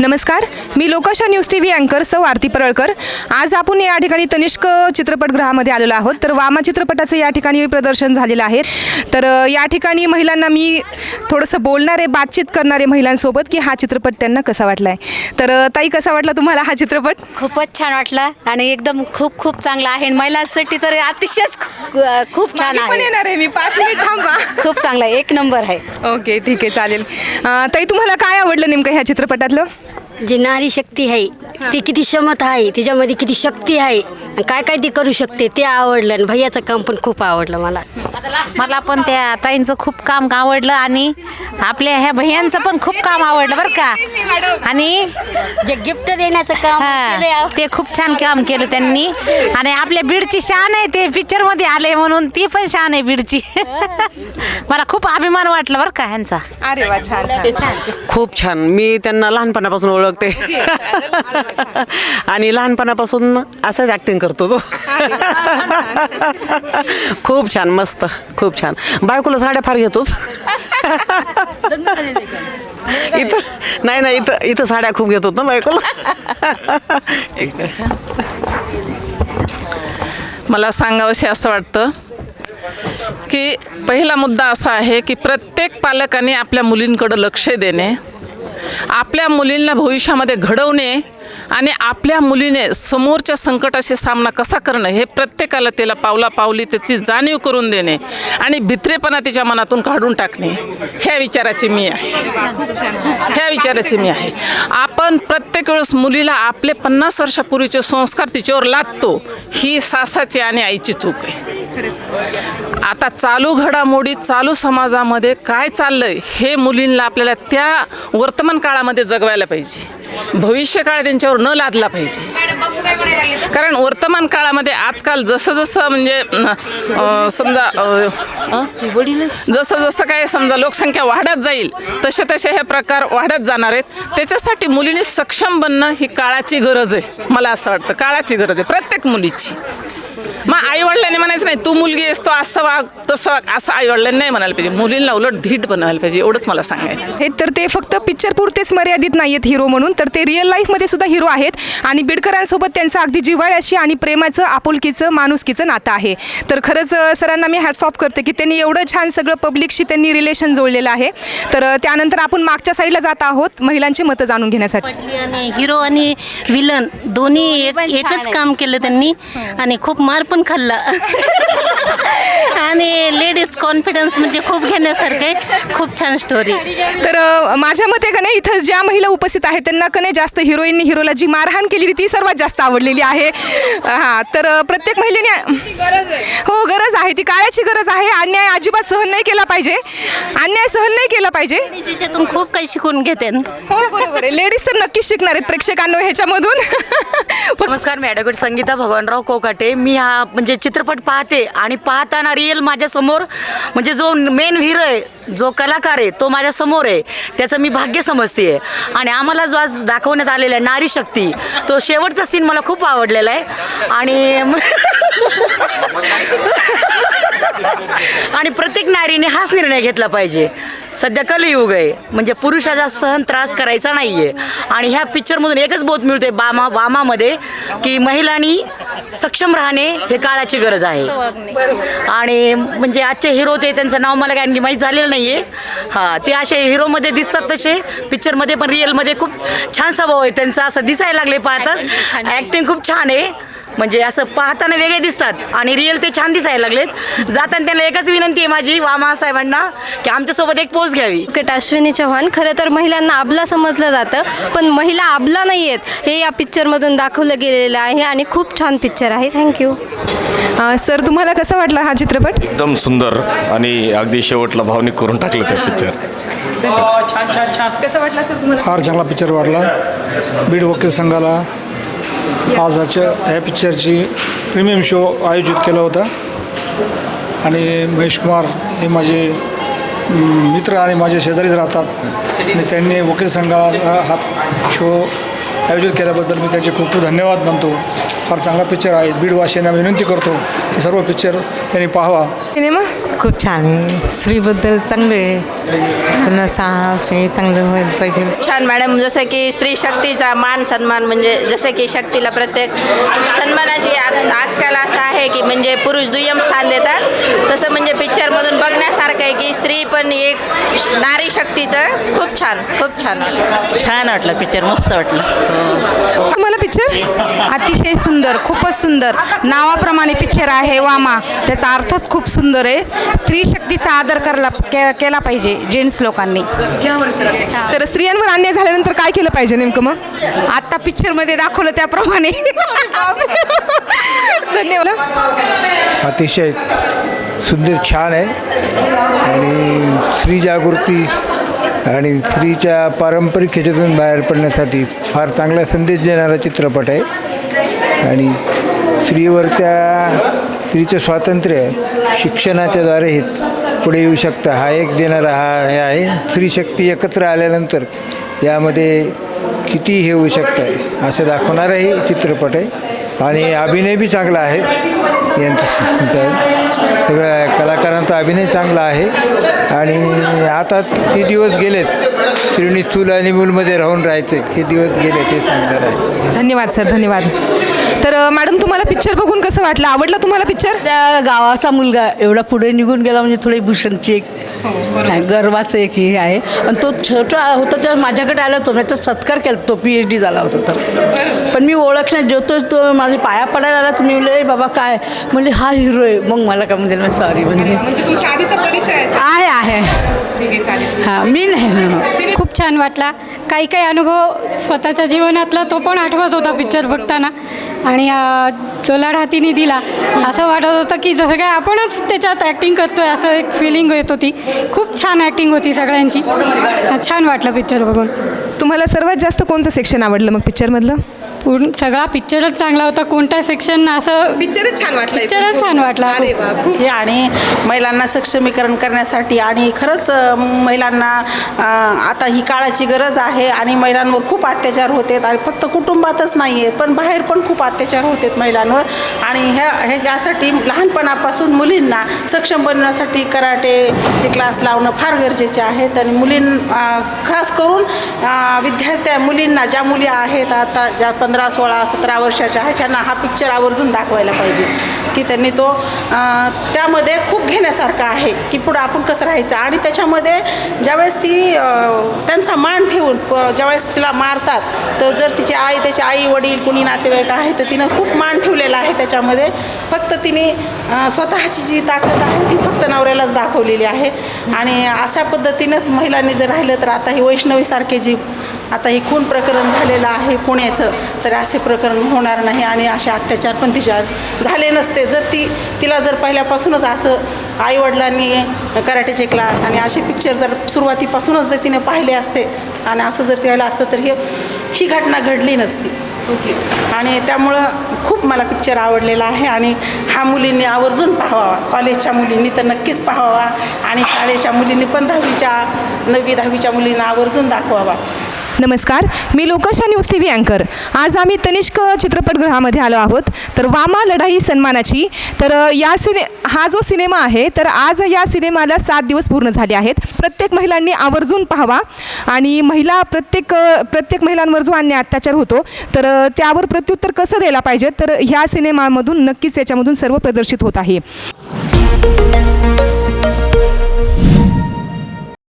नमस्कार मी लोकशा न्यूज टी व्ही अँकर सौ आरती परळकर. आज आपण या ठिकाणी तनिष्क चित्रपटगृहामध्ये आलेलो आहोत. तर वामा चित्रपटाचं या ठिकाणी प्रदर्शन झालेलं आहे. तर या ठिकाणी महिलांना मी थोडंसं बोलणारे बातचीत करणारे महिलांसोबत की हा चित्रपट त्यांना कसा वाटला आहे तर ताई कसा वाटला तुम्हाला हा चित्रपट? खूपच छान वाटला आणि एकदम खूप खूप चांगला आहे. महिलांसाठी तर अतिशयच खूप छान आहे. येणार आहे मी. पाच मिनिट थांबा. खूप चांगला आहे. एक नंबर आहे. ओके ठीक आहे चालेल. ताई तुम्हाला काय आवडलं नेमकं ह्या चित्रपटातलं? जी नारी शक्ती आहे ती किती क्षमता आहे तिच्यामध्ये किती शक्ती आहे आणि काय काय ती करू शकते ते आवडलं आणि भैयाचं काम पण खूप आवडलं मला. मला पण त्या ताईंचं खूप काम आवडलं आणि आपल्या ह्या भैयांचं पण खूप काम आवडलं बरं का. आणि जे गिफ्ट देण्याचं काम केलंय, हा, ते खूप छान काम केलं त्यांनी. आणि आपल्या बीडची शान आहे ते पिक्चरमध्ये आले म्हणून ती पण शान आहे बीडची. मला खूप अभिमान वाटलं बरं का ह्यांचा. अरे वा छान छान. खूप छान. मी त्यांना लहानपणापासून ओळखते आणि लहानपणापासून असंच ॲक्टिंग करतो तो. खूप छान मस्त खूप छान. बायकोला साड्या फार घेतोच. इथं नाही नाही इथं इथं साड्या खूप घेत होतो बायकोला. मला सांगावंसे असं वाटतं की पहिला मुद्दा असा आहे की प्रत्येक पालकाने आपल्या मुलींकडं लक्ष देणे. आपल्या मुलींना भविष्यामध्ये घडवणे आणि आपल्या मुलीने समोरच्या संकटाशी सामना कसा करणं हे प्रत्येकाला त्याला पावला पावली त्याची जाणीव करून देणे आणि भित्रेपणा तिच्या मनातून काढून टाकणे. ह्या विचाराची मी आहे. ह्या विचाराची मी आहे. आपण प्रत्येक वेळेस मुलीला आपले पन्नास वर्षापूर्वीचे संस्कार तिच्यावर लादतो. ही सासाची आणि आईची चूक आहे. आता चालू घडामोडी चालू समाजामध्ये काय चाललंय हे मुलींना आपल्याला त्या वर्तमान काळामध्ये जगवायला पाहिजे. भविष्य काळ त्यांच्यावर न लादला पाहिजे. कारण वर्तमान काळामध्ये आजकाल जसं जसं म्हणजे समजा जसं जसं काय समजा लोकसंख्या वाढत जाईल तसे तसे हे प्रकार वाढत जाणार आहेत. त्याच्यासाठी मुलींनी सक्षम बनणं ही काळाची गरज आहे मला असं वाटतं. काळाची गरज आहे प्रत्येक मुलीची. मग आईवडिलांनी म्हणायचं नाही तू मुलगी आहेस तो असं वाग तसं वाग. असं आईवडिलांनी नाही म्हणायला पाहिजे. मुलींना उलट धीट बनवायला पाहिजे एवढंच मला सांगायचं. हे तर ते फक्त पिक्चर पुरतेच मर्यादित नाही आहेत हिरो म्हणून तर ते रिअल लाईफमध्ये सुद्धा हिरो आहेत. आणि बिडकरांसोबत त्यांचं अगदी जिव्हाळ्याशी आणि प्रेमाचं आपुलकीचं माणुसकीचं नातं आहे. तर खरंच सरांना मी हॅट्स ऑफ करते की त्यांनी एवढं छान सगळं पब्लिकशी त्यांनी रिलेशन जोडलेलं आहे. तर त्यानंतर आपण मागच्या साईडला जात आहोत महिलांची मतं जाणून घेण्यासाठी. आणि हिरो आणि विलन दोन्ही एक एकच काम केलं त्यांनी. आणि खूप मार पण खाल्ला. आणि लेडीज कॉन्फिडन्स म्हणजे खूप घेण्यासारखं खूप छान स्टोरी तर अ, माझ्या मते का नाही इथं ज्या महिला उपस्थित आहेत त्यांना का नाही जास्त हिरोईननी हिरोला जी मारहाण केलेली ती सर्वात जास्त आवडलेली आहे. हां तर अ, प्रत्येक महिलेने हो गरज आहे. ती काळाची गरज आहे. अन्याय अजिबात सहन नाही केला पाहिजे. अन्याय सहन नाही केला पाहिजे. त्याच्यातून खूप काही शिकून घेते हो बरोबर आहे. लेडीज तर नक्कीच शिकणार आहेत प्रेक्षकांनो ह्याच्यामधून. फक्त नमस्कार मी ॲडव्होकेट संगीता भगवानराव कोकाटे. मी हा म्हणजे चित्रपट पाहते आणि पाहताना रिअल माझ्यासमोर म्हणजे जो मेन हिरो आहे जो कलाकार आहे तो माझ्यासमोर आहे. त्याचं मी भाग्य समजते आहे आणि आम्हाला जो आज दाखवण्यात आलेला आहे नारी शक्ती तो शेवटचा सीन मला खूप आवडलेला आहे. आणि आणि प्रत्येक नारीने हाच निर्णय घेतला पाहिजे. सध्या कलयुग आहे म्हणजे पुरुषाचा सहन त्रास करायचा नाही आहे आणि ह्या पिक्चरमधून एकच बोध मिळते बामा वामामध्ये की महिलांनी सक्षम राहणे हे काळाची गरज आहे. आणि म्हणजे आजचे हिरो ते त्यांचं नाव मला काय आणखी माहीत झालेलं नाही आहे हां ते असे हिरोमध्ये दिसतात तसे. पिक्चरमध्ये पण रिअलमध्ये खूप छान स्वभाव आहे. त्यांचा असं दिसायला लागले पाहताच. ॲक्टिंग खूप छान आहे. म्हणजे असं पाहताना वेगळे दिसतात आणि रिअल ते छान दिसायला लागलेत. जाताना त्यांना एकच विनंती आहे माझी वामा साहेबांना की आमच्यासोबत एक पोच घ्यावी. ॲडव्होकेट अश्विनी चव्हाण खरं तर महिलांना आबला समजलं जातं पण महिला आबला नाही आहेत हे या पिक्चरमधून दाखवलं गेलेलं आहे आणि खूप छान पिक्चर आहे. थँक्यू सर तुम्हाला कसं वाटला हा चित्रपट? एकदम सुंदर आणि अगदी शेवटला भावनिक करून टाकलं ते पिक्चर कसं वाटला सर तुम्हाला? फार चांगला पिक्चर वाटला. बीड वकील संघाला आजच्या ह्या पिक्चरची प्रीमियम शो आयोजित केला होता आणि महेश कुमार हे माझे मित्र आणि माझे शेजारीच राहतात आणि त्यांनी वकील संघाला हा शो आयोजित केल्याबद्दल मी त्याचे खूप खूप धन्यवाद मानतो फार चांगला पिक्चर आहे. बीडवासियांना विनंती करतो की सर्व पिक्चर त्यांनी पाहावा. सिनेमा? खूप छान आहे. स्त्रीबद्दल चांगलं आहे. पुन्हा साहस हे चांगलं व्हायला पाहिजे. छान मॅडम. जसं की स्त्री शक्तीचा मान सन्मान म्हणजे जसं की शक्तीला प्रत्येक सन्मानाची आज आजकाल असं आहे की म्हणजे पुरुष दुय्यम स्थान देतात. तसं म्हणजे पिक्चरमधून बघण्यासारखं आहे की स्त्री पण एक नारी शक्तीचं. खूप छान खूप छान. छान वाटलं पिक्चर मस्त वाटलं. तुम्हाला पिक्चर अतिशय सुंदर खूपच सुंदर. नावाप्रमाणे पिक्चर आहे वामा. त्याचा अर्थच खूप सुंदर आहे. स्त्री शक्तीचा आदर करला के, केला पाहिजे जेंट्स लोकांनी. तर स्त्रियांवर अन्याय झाल्यानंतर काय केलं पाहिजे नेमकं मग? आत्ता पिक्चरमध्ये दाखवलं त्याप्रमाणे. धन्यवाद. अतिशय सुंदर छान आहे. आणि स्त्री जागृती आणि स्त्रीच्या पारंपरिक ह्याच्यातून बाहेर पडण्यासाठी फार चांगला संदेश देणारा चित्रपट आहे. आणि स्त्रीवर त्या स्त्रीचं स्वातंत्र्य शिक्षणाच्याद्वारे हे पुढे येऊ शकतं. हा एक देणारा हा हे आहे. स्त्री शक्ती एकत्र आल्यानंतर यामध्ये किती हे होऊ शकतं आहे असं दाखवणाराही चित्रपट आहे. आणि अभिनय बी चांगला आहे. यांचं सगळ्या कलाकारांचा अभिनय चांगला आहे. आणि आता ते दिवस गेलेत. श्रीणी चूल आणि मूलमध्ये राहून राहायचे. ते दिवस गेले ते सांगणार आहे. धन्यवाद सर. धन्यवाद. तर अ, मॅडम तुम्हाला पिक्चर बघून कसं वाटलं? आवडला तुम्हाला पिक्चर त्या गावाचा मुलगा एवढा पुढे निघून गेला म्हणजे थोडी भूषणची एक गर्वाचं एक हे आहे. आणि तो छोटा होता तर माझ्याकडे आला तो त्याचा सत्कार केला. तो पी एच डी झाला होता तर. पण मी ओळखण्यात जेवतोच तो माझे पाया पडायला आला तर मी म्हणले "ए बाबा काय? म्हणजे हा हिरो आहे. मग मला काय म्हणजे सॉरी म्हणजे म्हणजे तुमच्या आधीचा परिचय आहे. आहे हां मी नाही. छान वाटला. काही काही अनुभव स्वतःच्या जीवनातला तो पण आठवत होता पिक्चर बघताना. आणि अ, हातीने दिला असं वाटत होतं की जसं काय आपणच त्याच्यात ॲक्टिंग करतोय असं एक फिलिंग येत होती. खूप छान ॲक्टिंग होती सगळ्यांची. छान वाटलं पिक्चर बघून. तुम्हाला सर्वात जास्त कोणतं सेक्शन आवडलं मग पिक्चरमधलं पूर्ण सगळा पिक्चरच चांगला होता. कोणता सेक्शन असं पिक्चरच छान वाटलं पिक्चरच छान वाटला. अरे वा खूप हे आणि महिलांना सक्षमीकरण करण्यासाठी आणि खरंच अ, महिलांना अ, आता ही काळाची गरज आहे आणि महिलांवर खूप अत्याचार होतात आणि फक्त कुटुंबातच नाही आहेत पण बाहेर पण खूप अत्याचार होतात महिलांवर. आणि ह्या हे यासाठी लहानपणापासून मुलींना सक्षम बनवण्यासाठी कराटेचे क्लास लावणं फार गरजेचे आहेत. आणि मुलीं अ, खास करून अ, विद्यार्थ्या मुलींना ज्या मुली आहेत आता ज्या पंधरा सोळा सतरा वर्षाच्या आहेत त्यांना हा पिक्चर आवर्जून दाखवायला पाहिजे. की त्यांनी तो त्यामध्ये खूप घेण्यासारखा आहे की पुढं आपण कसं राहायचं? आणि त्याच्यामध्ये ज्यावेळेस ती त्यांचा मान ठेवून प- ज्यावेळेस तिला मारतात तर जर तिची आई त्याची आई वडील कुणी नातेवाईक आहे तर तिनं खूप मान ठेवलेला आहे त्याच्यामध्ये. फक्त तिने स्वतःची जी ताकद आहे ती फक्त नवऱ्यालाच दाखवलेली आहे. आणि अशा पद्धतीनंच महिलांनी जर राहिलं तर आता ही वैष्णवीसारखे जी आता हे खून प्रकरण झालेलं आहे पुण्याचं तर असे प्रकरण होणार नाही आणि असे अत्याचार पण तिच्यावर झाले नसते. जर ती तिला जर पहिल्यापासूनच असं आईवडिलांनी कराटेचे क्लास आणि असे पिक्चर जर सुरुवातीपासूनच जर तिने पाहिले असते आणि असं जर त्याला असतं तर हे ही घटना घडली नसती. ओके. आणि त्यामुळं खूप मला पिक्चर आवडलेला आहे आणि हा मुलींनी आवर्जून पाहावा. कॉलेजच्या मुलींनी तर नक्कीच पाहावा आणि शाळेच्या मुलींनी पण दहावीच्या नववी दहावीच्या मुलींना आवर्जून दाखवावा. नमस्कार मी लोकशा न्यूज टी व्ही अँकर. आज आम्ही तनिष्क चित्रपटगृहामध्ये आलो आहोत. तर वामा लढाई सन्मानाची. तर या सिने हा जो सिनेमा आहे तर आज या सिनेमाला सात दिवस पूर्ण झाले आहेत. प्रत्येक महिलांनी आवर्जून पाहावा आणि महिला प्रत्येक प्रत्येक महिलांवर जो अन्याय अत्याचार होतो तर त्यावर प्रत्युत्तर कसं द्यायला पाहिजे? तर ह्या सिनेमामधून नक्कीच याच्यामधून सर्व प्रदर्शित होत आहे.